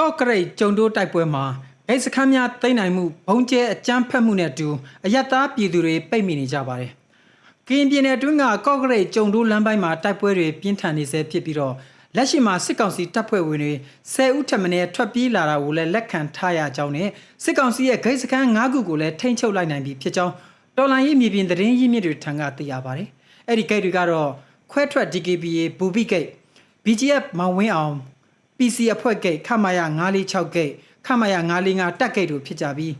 ကော့ကရိတ်ကျုံတိုးတိုက်ပွဲမှာဂိတ်စခန်းများသိမ်းနိုင်မှုဘုံကျဲအကြမ်းဖက်မှုနဲ့အတူအယက်သားပြည်သူတွေပိတ်မိနေကြပါတယ်။ကရင်ပြည်နယ်အတွင်းကကော့ကရိတ်ကျုံတိုးလမ်းပိုင်းမှာတိုက်ပွဲတွေပြင်းထန်နေဆဲဖြစ်ပြီးတော့လက်ရှိမှာစစ်ကောင်စီတပ်ဖွဲ့ဝင်တွေ10ဦးထပ်မံထွက်ပြေးလာတာကိုလည်းလက်ခံထားရကြောင်းနဲ့စစ်ကောင်စီရဲ့ဂိတ်စခန်း9ခုကိုလည်းထိန်းချုပ်လိုက်နိုင်ပြီဖြစ်ကြောင်းတော်လိုင်းရေးမြေပြင်သတင်းရင်းမြစ်တွေထံကသိရပါတယ်။အဲ့ဒီဂိတ်တွေကတော့ခွဲထွက် DKBA ဘူဘိဂိတ် BGF မောင်ဝင်းအောင် PC အဖွဲ့ဂိတ်ခမာယာ946ဂိတ်ခမာယာ945တက်ဂိတ်တို့ဖြစ်ကြပြီး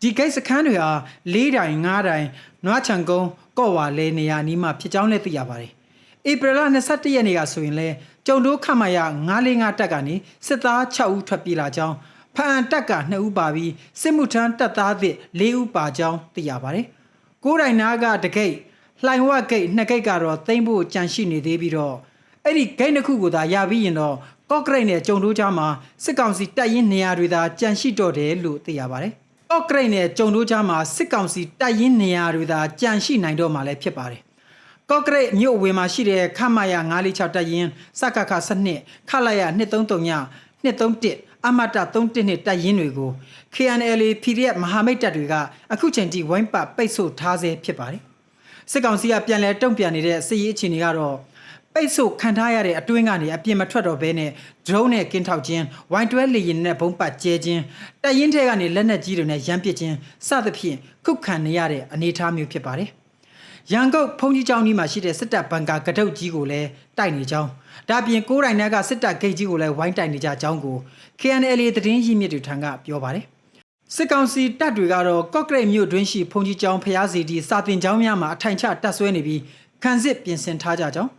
ဒီဂိတ်စခန်းတွေဟာ၄တိုင်၅တိုင်နွားချံကုန်းကော့ဝါလဲနေရာနီးမှာဖြစ်ကြောင်းလည်းသိရပါတယ်။ဧပြီလ22ရက်နေ့ကဆိုရင်လဲကျုံတိုးခမာယာ945တက်ကနေစစ်သား6ဦးထွက်ပြေးလာကြောင်းဖအန်တက်က2ဦးပါပြီးစစ်မှုထမ်းတပ်သားသစ်4ဦးပါကြောင်းသိရပါတယ်။ကိုးတိုင်နာကတဂိတ်လှိုင်ဝဂိတ်နှစ်ဂိတ်ကတော့သိမ့်ဖို့ကြံရှိနေသေးပြီးတော့အဲ့ဒီဂိတ်နှစ်ခုကိုသာရပြီးရင်တော့ ကော့ကရိတ်နဲ့ကျုံတိုးကြားမှာစစ်ကောင်စီတပ်ရင်းနေရာတွေသာကြံရှိတော့တယ်လို့သိရပါတယ်။ကော့ကရိတ်နဲ့ကျုံတိုးကြားမှာစစ်ကောင်စီတပ်ရင်းနေရာတွေသာကြံရှိနိုင်တော့မှာလည်းဖြစ်ပါတယ်။ကော့ကရိတ်မြို့အဝေမှာရှိတဲ့ခမာယာ946တပ်ရင်းစကခစနစ်ခလာယာ233ည231အမတ312နဲ့တပ်ရင်းတွေကို KNL PDF မဟာမိတ်တပ်တွေကအခုချိန်ထိဝိုင်းပတ်ပိတ်ဆို့ထားဆဲဖြစ်ပါတယ်။စစ်ကောင်စီကပြန်လဲတုံ့ပြန်နေတဲ့စစ်ရေးအခြေအနေကတော့ ပိတ်ဆို့ခံထားရတဲ့အတွင်းကနေအပြင်မထွက်တော့ဘဲနဲ့ drone နဲ့ကင်းထောက်ခြင်းဝိုင်းတွဲလေရင်နဲ့ဘုံပတ်ကျဲခြင်းတပ်ရင်းထဲကနေလက်နက်ကြီးတွေနဲ့ရမ်းပစ်ခြင်းစသဖြင့်ခုခံနေရတဲ့အနေအထားမျိုးဖြစ်ပါတယ်။ရန်ကုန်ဖုန်ကြီးကျောင်းကြီးမှာရှိတဲ့စစ်တပ်ဘန်ကာကတုတ်ကြီးကိုလည်းတိုက်နေကြောင်းဒါအပြင်ကိုးတိုင်နက်ကစစ်တပ်ဂိတ်ကြီးကိုလည်းဝိုင်းတိုက်နေကြကြောင်းကို KNL သတင်းရင်းမြစ်တွေထံကပြောပါတယ်။စစ်ကောင်စီတပ်တွေကတော့ကော့ကရိတ်မြို့တွင်းရှိဖုန်ကြီးကျောင်းဖျားစီတီစာတင်ကျောင်းများမှာအထိုင်ချတပ်ဆွဲနေပြီးခံစစ်ပြင်ဆင်ထားကြကြောင်း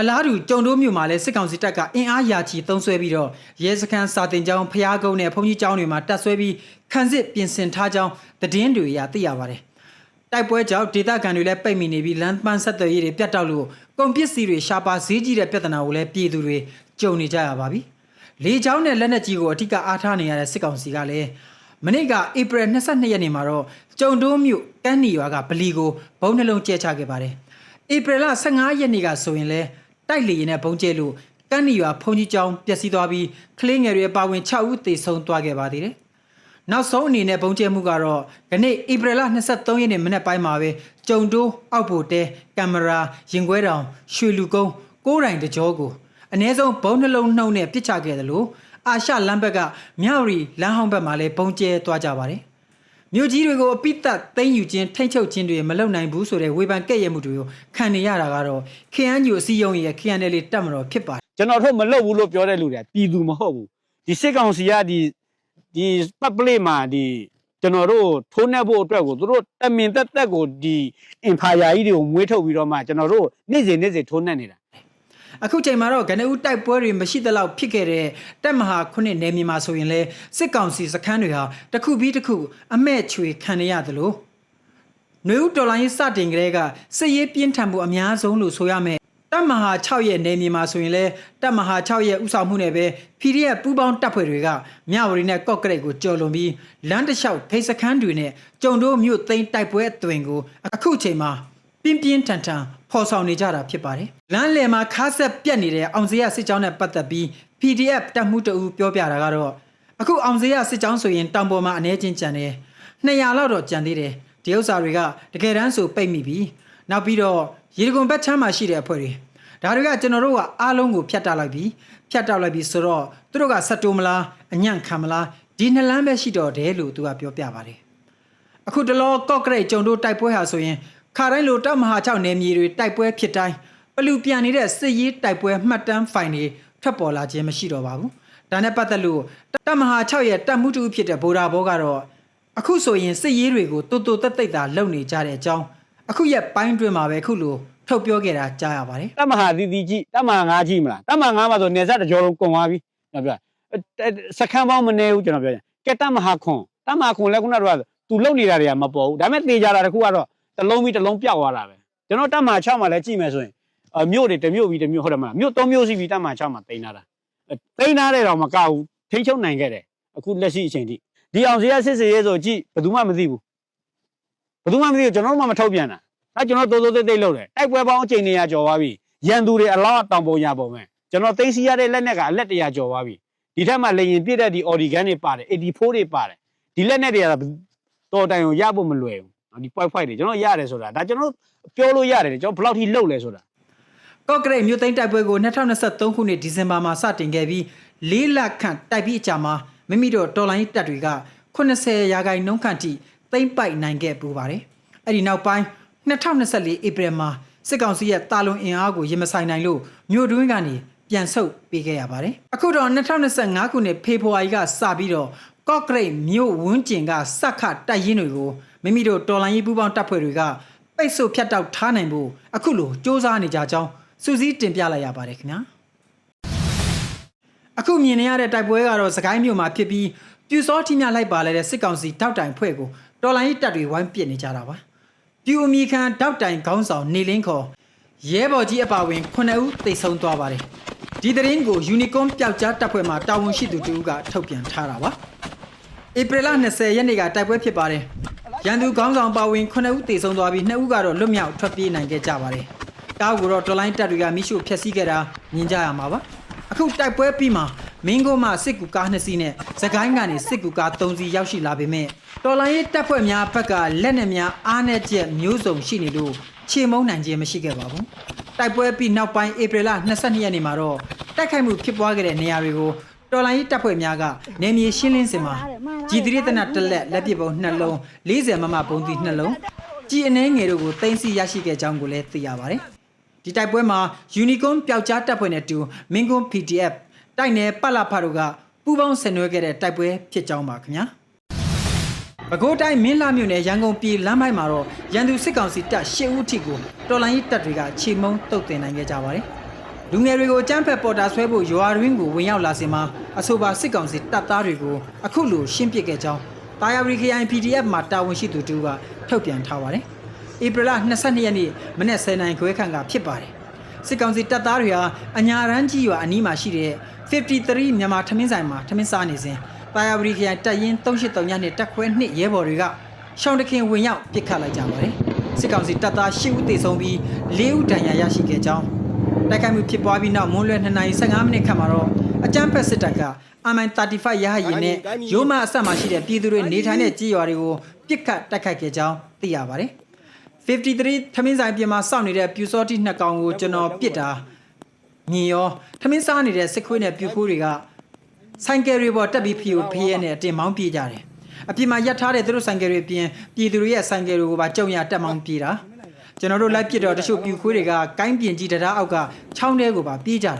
အလားတူကြုံတိုးမြို့မှာလည်းစစ်ကောင်စီတပ်ကအင်အားရာချီသုံးဆွဲပြီးတော့ရဲစခန်းစာတင်ကျောင်းဖျားကုန်းနဲ့ဖုန်ကြီးကျောင်းတွေမှာတပ်ဆွဲပြီးခံစစ်ပြင်ဆင်ထားကြောင်းသတင်းတွေအရသိရပါတယ်။တိုက်ပွဲကြောင့်ဒေသခံတွေလည်းပိတ်မိနေပြီးလမ်းပန်းဆက်သွယ်ရေးတွေပြတ်တောက်လို့ကုန်ပစ္စည်းတွေရှားပါဈေးကြီးတဲ့ပြဿနာကိုလည်းပြည်သူတွေကြုံနေကြရပါပြီ။လေကြောင်းနဲ့လက်နက်ကြီးကိုအထူးအားထားနေရတဲ့စစ်ကောင်စီကလည်းမနေ့ကဧပြီ22ရက်နေ့မှာတော့ကျုံတိုးမြို့ကန်းနီရွာကဗလီကိုဘုံနှလုံးကျဲချခဲ့ပါတယ်။ဧပြီလ15ရက်နေ့ကဆိုရင်လည်း တိုက်လေရင်နဲ့ဘုံကျဲလို့ကန်းနီရွာဖုန်ကြီးကျောင်းပျက်စီးသွားပြီးကလေးငယ်တွေအပါအဝင်6ဦးသေဆုံးသွားခဲ့ပါသေးတယ်။နောက်ဆုံးအနေနဲ့ဘုံကျဲမှုကတော့ခနေ့ဧပြီလ23ရက်နေ့မနက်ပိုင်းမှာပဲကျုံတိုးအောက်ပိုတဲကင်မရာရင်ခွဲတောင်ရွှေလူကုန်းကိုးတိုင်တကြောကိုအ ਨੇ ဆုံးဘုံနှလုံးနှုံနဲ့ပစ်ချခဲ့တယ်လို့အာရှလမ်းဘက်ကမြောက်ရီလမ်းဟောင်းဘက်မှာလည်းဘုံကျဲသွားကြပါတယ်။ မြို့ကြီးတွေကိုအပိသက်သိမ်းယူခြင်းထိမ့်ချုပ်ခြင်းတွေမလုပ်နိုင်ဘူးဆိုတဲ့ဝေဖန်ကဲ့ရဲ့မှုတွေကိုခံနေရတာကတော့ KNU အစည်းအရုံးရဲ့ KNL တက်မတော်ဖြစ်ပါတယ်ကျွန်တော်တို့မလုပ်ဘူးလို့ပြောတဲ့လူတွေကပြည်သူမဟုတ်ဘူးဒီစစ်ကောင်စီကဒီဒီပတ်ပလေးမှာဒီကျွန်တော်တို့ထိုးနှက်ဖို့အတွက်ကိုသူတို့တမင်တက်တက်ကိုဒီအင်ဖာယာကြီးတွေကိုမွေးထုတ်ပြီးတော့မှကျွန်တော်တို့နေ့စဉ်နေ့စဉ်ထိုးနှက်နေတာ။ အခုချိန်မှာတော့ကနဦးတိုက်ပွဲတွေမရှိသလောက်ဖြစ်ခဲ့တဲ့တက်မဟာခုနှစ်နယ်မြေမှာဆိုရင်လေစစ်ကောင်စီစခန်းတွေဟာတစ်ခုပြီးတစ်ခုအမဲ့ချွေခံနေရတယ်လို့နွေဦးတော်လိုင်းစတင်ကလေးကစစ်ရေးပြင်းထန်မှုအများဆုံးလို့ဆိုရမယ်တပ်မဟာ6ရဲ့နယ်မြေမှာဆိုရင်လည်းတပ်မဟာ6ရဲ့ဥဆောင်မှုနဲ့ပဲ PDF ပူးပေါင်းတပ်ဖွဲ့တွေကမြဝရီနဲ့ကော့ကရိတ်ကိုကြော်လွန်ပြီးလမ်းတစ်လျှောက်ဖိတ်စခန်းတွေနဲ့ကြုံတို့မြို့သိမ်းတိုက်ပွဲအသွင်ကိုအခုချိန်မှာ ပြင်းပြင်းထန်ထန်ဖော်ဆောင်နေကြတာဖြစ်ပါတယ်။လမ်းလယ်မှာခါဆက်ပြက်နေတဲ့အောင်စရစစ်ကြောင်းနဲ့ပတ်သက်ပြီး PDF တပ်မှုတအူပြောပြတာကတော့အခုအောင်စရစစ်ကြောင်းဆိုရင်တောင်ပေါ်မှာအနေချင်းကြံတယ်။200လောက်တော့ကြံသေးတယ်။ဒီဥစ္စာတွေကတကယ်တမ်းဆိုပိတ်မိပြီ။နောက်ပြီးတော့ရေဒီကွန်ဘက်ချမ်းမှာရှိတဲ့အဖွဲ့တွေဒါတွေကကျွန်တော်တို့ကအားလုံးကိုဖြတ်တောက်လိုက်ပြီဖြတ်တောက်လိုက်ပြီဆိုတော့သူတို့ကစက်တိုးမလားအညံ့ခံမလားဒီနှစ်လမ်းပဲရှိတော့တယ်လို့သူကပြောပြပါတယ်အခုတလောကော့ကရိတ်ကျုံတို့တိုက်ပွဲဟာဆိုရင် ခါတိုင်းလိုတပ်မဟာ6နယ်မြေတွေတိုက်ပွဲဖြစ်တိုင်းပလူပြန်နေတဲ့စစ်ရေးတိုက်ပွဲမှတ်တမ်းဖိုင်တွေထွက်ပေါ်လာခြင်းမရှိတော့ပါဘူးဒါနဲ့ပတ်သက်လို့တပ်မဟာ6ရဲ့တပ်မှုတူဖြစ်တဲ့ဗိုလ်ဒါဘောကတော့အခုဆိုရင်စစ်ရေးတွေကိုတူတူတက်တိတ်တာလုပ်နေကြတဲ့အကြောင်းအခုရက်ပိုင်းတွင်မှာပဲအခုလိုထုတ်ပြောခဲ့တာကြားရပါတယ်တမဟာသီတီကြီးတမဟာငါးကြီးမလားတမဟာငါးမှာဆိုနေဆက်တစ်ကြောလုံးကုန်သွားပြီကျွန်တော်ပြောစခန်းပေါင်းမနေဘူးကျွန်တော်ပြောရင်ကဲတမဟာခွန်တမဟာခွန်လည်းခုနကတော့သူလုံနေတာတွေကမပေါ်ဘူးဒါပေမဲ့တေချာတာတခုကတော့ တလုံးပြီးတလုံးပြောက်သွားတာပဲကျွန်တော်တမဟာ6မှာလည်းကြည့်မယ်ဆိုရင်အမြို့တွေတစ်မြို့ပြီးတစ်မြို့ဟုတ်တယ်မလားမြို့၃မြို့စီပြီးတမဟာ6မှာတင်လာတာတင်လာတဲ့တော့မကဘူးထိချုံနိုင်ခဲ့တယ်အခုလက်ရှိအချိန်ထိဒီအောင်စရစစ်စေးရဲဆိုကြည့်ဘယ်သူမှမသိဘူးဘယ်သူမှမသိဘူးကျွန်တော်တို့မှမထုတ်ပြန်တာအဲကျွန်တော်တိုးတိုးတိတ်တိတ်လုပ်တယ်တိုက်ပွဲပေါင်းအချိန်200ကျော်သွားပြီရန်သူတွေအလောင်းတောင်ပုံရပုံပဲကျွန်တော်သိမ်းစီရတဲ့လက်နက်ကအလက်100ကျော်သွားပြီဒီထက်မှလေရင်ပြည့်တဲ့ဒီ organ တွေပါတယ်84တွေပါတယ်ဒီလက်နဲ့တွေကတော့တော်တိုင်ကိုရဖို့မလွယ်ဘူးနော် ဒီ point 5တွေကျွန်တော်ရတယ်ဆိုတာဒါကျွန်တော်ပြောလို့ရတယ်ကျွန်တော်ဘယ်လောက်ထိလှုပ်လဲဆိုတာကော့ကရိတ်မြို့သိမ်းတိုက်ပွဲကို2023ခုနှစ်ဒီဇင်ဘာမှာစတင်ခဲ့ပြီး၄လခန့်တိုက်ပြီးအကြာမှာမိမိတို့တော်လိုင်းတပ်တွေက80ရာခိုင်နှုန်းခန့်ထိသိမ်းပိုက်နိုင်ခဲ့ပူပါတယ်။အဲ့ဒီနောက်ပိုင်း2024ဧပြီမှာစစ်ကောင်စီရဲ့တာလွန်အင်အားကိုရင်မဆိုင်နိုင်လို့မြို့တွင်းကနေပြန်ဆုတ်ပေးခဲ့ရပါတယ်။အခုတော့2025ခုနှစ်ဖေဖော်ဝါရီကစပြီးတော့ကော့ကရိတ်မြို့ဝန်းကျင်ကစက်ခတိုက်ရင်တွေကို မိမိတို့တော်လိုင်းရေးပူးပေါင်းတပ်ဖွဲ့တွေကပိတ်ဆို့ဖြတ်တောက်ထားနိုင်ဖို့အခုလိုစ조사နေကြကြောင်းစူးစီးတင်ပြလိုက်ရပါတယ်ခင်ဗျာအခုမြင်နေရတဲ့တိုက်ပွဲကတော့စကိုင်းမြို့မှာဖြစ်ပြီးပြူစောထိမြလိုက်ပါလဲတဲ့စစ်ကောင်စီတောက်တိုင်ဖွဲ့ကိုတော်လိုင်းရေးတပ်တွေဝိုင်းပစ်နေကြတာပါပြူအမီခံတောက်တိုင်ခေါင်းဆောင်နေလင်းခေါ်ရဲဘော်ကြီးအပါဝင်9ဦးတိတ်ဆုံးသွားပါတယ်ဒီသတင်းကိုယူနီကွန်ပျောက်ကြားတပ်ဖွဲ့မှတာဝန်ရှိသူတူကထုတ်ပြန်ထားတာပါဧပြီလ20ရက်နေ့ကတိုက်ပွဲဖြစ်ပါတယ်။ ရန်သူခေါင်းဆောင်ပါဝင်9ဦးသေဆုံးသွားပြီး2ဦးကတော့လွတ်မြောက်ထွက်ပြေးနိုင်ခဲ့ကြပါတယ်။ကားကိုတော့တော်လိုင်းတပ်တွေကမိရှုဖျက်ဆီးခဲ့တာမြင်ကြရမှာပါ။အခုတိုက်ပွဲပြီးမှမင်းကိုမှစစ်ကူကား2စီးနဲ့သကိုင်းကနေစစ်ကူကား3စီးရောက်ရှိလာပေမဲ့တော်လိုင်းရေးတပ်ဖွဲ့များဘက်ကလက်နက်များအားနည်းချက်မျိုးစုံရှိနေလို့ချေမုန်းနိုင်ခြင်းမရှိခဲ့ပါဘူး။တိုက်ပွဲပြီးနောက်ပိုင်းဧပြီလ22ရက်နေ့မှာတော့တိုက်ခိုက်မှုဖြစ်ပွားခဲ့တဲ့နေရာတွေကိုတော်လိုင်းရေးတပ်ဖွဲ့များကနေမြေရှင်းလင်းစင်မှာ ကြည်တရတနတစ်လက်လက်ပစ်ပုံနှလုံး40မမပုံသီးနှလုံးကြည်အနေငယ်တို့ကိုတင်စီရရှိခဲ့ကြောင်းကိုလည်းသိရပါတယ်။ဒီတိုက်ပွဲမှာ Unicorn ပျောက်ကြားတပ်ဖွဲ့နဲ့တူမင်းကွန်း PDF တိုက်နယ်ပတ်လာဖာတို့ကပူးပေါင်းဆင်နွှဲခဲ့တဲ့တိုက်ပွဲဖြစ်ကြောင်းပါခင်ဗျာ။ပဲခူးတိုင်းမင်းလာမြို့နယ်ရန်ကုန်ပြည်လမ်းပိုင်းမှာတော့ရန်သူစစ်ကောင်စီတပ်၈ဦးထိကိုတော်လိုင်းရေးတပ်တွေကခြေမုံတုတ်တင်နိုင်ခဲ့ကြပါတယ်။ လူငယ်တွေကိုကြမ်းဖက်ပေါ်တာဆွဲဖို့ရွာရင်းကိုဝင်ရောက်လာစင်မှာအဆိုပါစစ်ကောင်စီတပ်သားတွေကိုအခုလိုရှင်းပစ်ခဲ့ကြောင်းတာယာဝရီခရိုင် PDF မှာတာဝန်ရှိသူတူကထုတ်ပြန်ထားပါတယ်။ဧပြီလ22ရက်နေ့မနေ့10နိုင်ခွဲခန့်ကဖြစ်ပါတယ်။စစ်ကောင်စီတပ်သားတွေဟာအညာရန်ကြီးရွာအနီးမှာရှိတဲ့53မြန်မာထမင်းဆိုင်မှာထမင်းစားနေစဉ်တာယာဝရီခရိုင်တပ်ရင်း383ညနဲ့တပ်ခွဲ2ရဲဘော်တွေကရှောင်းတခင်ဝင်ရောက်ပစ်ခတ်လိုက်ကြပါတယ်။စစ်ကောင်စီတပ်သား10ဦးသေဆုံးပြီး4ဦးဒဏ်ရာရရှိခဲ့ကြောင်း တိုက်ခိုက်မှုဖြစ်ပွားပြီးနောက်မွန်းလွဲ2နာရီ15မိနစ်ခန့်မှာတော့အကြမ်းဖက်စစ်တပ်က MI35 ရဟတ်ယာဉ်နဲ့ရိုးမအဆက်မှာရှိတဲ့ပြည်သူတွေနေထိုင်တဲ့ကြေးရွာတွေကိုပစ်ခတ်တိုက်ခိုက်ခဲ့ကြောင်းသိရပါတယ်။53ထမင်းဆိုင်ပြင်မှာစောင့်နေတဲ့ပြူစောတိနှစ်ကောင်ကိုကျွန်တော်ပစ်တာမြင်ရောထမင်းစားနေတဲ့စစ်ခွေးနဲ့ပြူခိုးတွေကဆိုင်ကယ်တွေပေါ်တက်ပြီးဖီကိုဖေးရဲနဲ့အတင်မောင်းပြေးကြတယ်။အပြင်မှာရပ်ထားတဲ့သူတို့ဆိုင်ကယ်တွေပြင်ပြည်သူတွေရဲ့ဆိုင်ကယ်တွေကိုပါကြုံရတက်မောင်းပြေးတာ။ ကျွန်တော်တို့လိုက်ပစ်တော့တချို့ပြူခွေးတွေကကိုင်းပြင်ကြီးတရားအောက်ကချောင်းတဲကိုပါပြေးကြတာ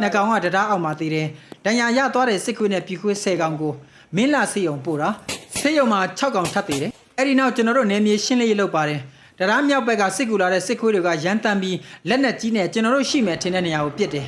နှစ်ကောင်ကတရားအောက်မှာသေးတယ်ဒဏ်ရာရသွားတဲ့စစ်ခွေးနဲ့ပြူခွေး10ကောင်ကိုမင်းလာစေယုံပို့တာစေယုံမှာ6ကောင်ထပ်သေးတယ်အဲ့ဒီနောက်ကျွန်တော်တို့နေမြေရှင်းလေးလုပ်ပါတယ်တရားမြောက်ဘက်ကစစ်ကူလာတဲ့စစ်ခွေးတွေကရန်တမ်းပြီးလက်နက်ကြီးနဲ့ကျွန်တော်တို့ရှိမယ်ထင်တဲ့နေရာကိုပစ်တယ်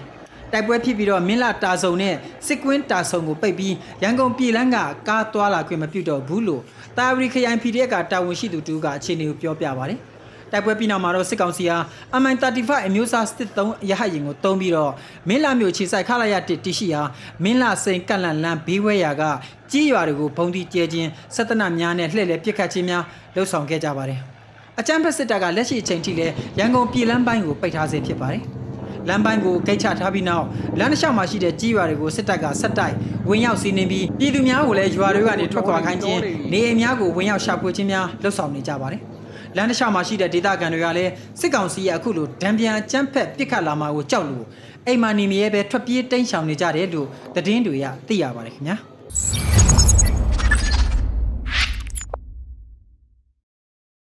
တိုက်ပွဲဖြစ်ပြီးတော့မင်းလာတာဆုံနဲ့စစ်ကွင်းတာဆုံကိုပိတ်ပြီးရန်ကုန်ပြည်လန်းကကားသွားလာခွင့်မပြုတော့ဘူးလို့တာဝရီခရိုင် PDF ကတာဝန်ရှိသူတူကအခြေအနေကိုပြောပြပါတယ် တိုက်ပွဲပြီးနောက်မှာတော့စစ်ကောင်စီဟာ MI35 အမျိုးအစားစစ်သုံးရဟတ်ယာဉ်ကိုတုံးပြီးတော့မင်းလာမျိုးခြေဆိုင်ခလာရတစ်တရှိဟာမင်းလာစိန်ကန့်လန့်လန်းဘေးဝဲရာကကြီးရွာတွေကိုဘုံတီကျဲခြင်းစက်တနများနဲ့လှည့်လည်ပစ်ခတ်ခြင်းများလှုပ်ဆောင်ခဲ့ကြပါတယ်။အကြမ်းဖက်စစ်တပ်ကလက်ရှိအချိန်ထိလည်းရန်ကုန်ပြည်လမ်းပိုင်းကိုပိတ်ထားဆဲဖြစ်ပါတယ်။လမ်းပိုင်းကိုဂိတ်ချထားပြီးနောက်လမ်းတစ်လျှောက်မှာရှိတဲ့ကြီးရွာတွေကိုစစ်တပ်ကဆက်တိုက်ဝင်ရောက်စီးနင်းပြီးပြည်သူများကိုလည်းရွာတွေကနေထွက်ခွာခိုင်းခြင်းနေအိမ်များကိုဝင်ရောက်ရှာဖွေခြင်းများလှုပ်ဆောင်နေကြပါတယ်။ လမ်းတစ်လျှောက်မှာရှိတဲ့ဒေသခံတွေကလည်းစစ်ကောင်စီရဲ့အခုလိုဒံပြန်အကြမ်းဖက်ပစ်ခတ်လာမှာကိုကြောက်လို့အိမ်မာနေမရဲပဲထွက်ပြေးတိမ်းရှောင်နေကြတယ်လို့သတင်းတွေရသိရပါတယ်ခင်ဗျာ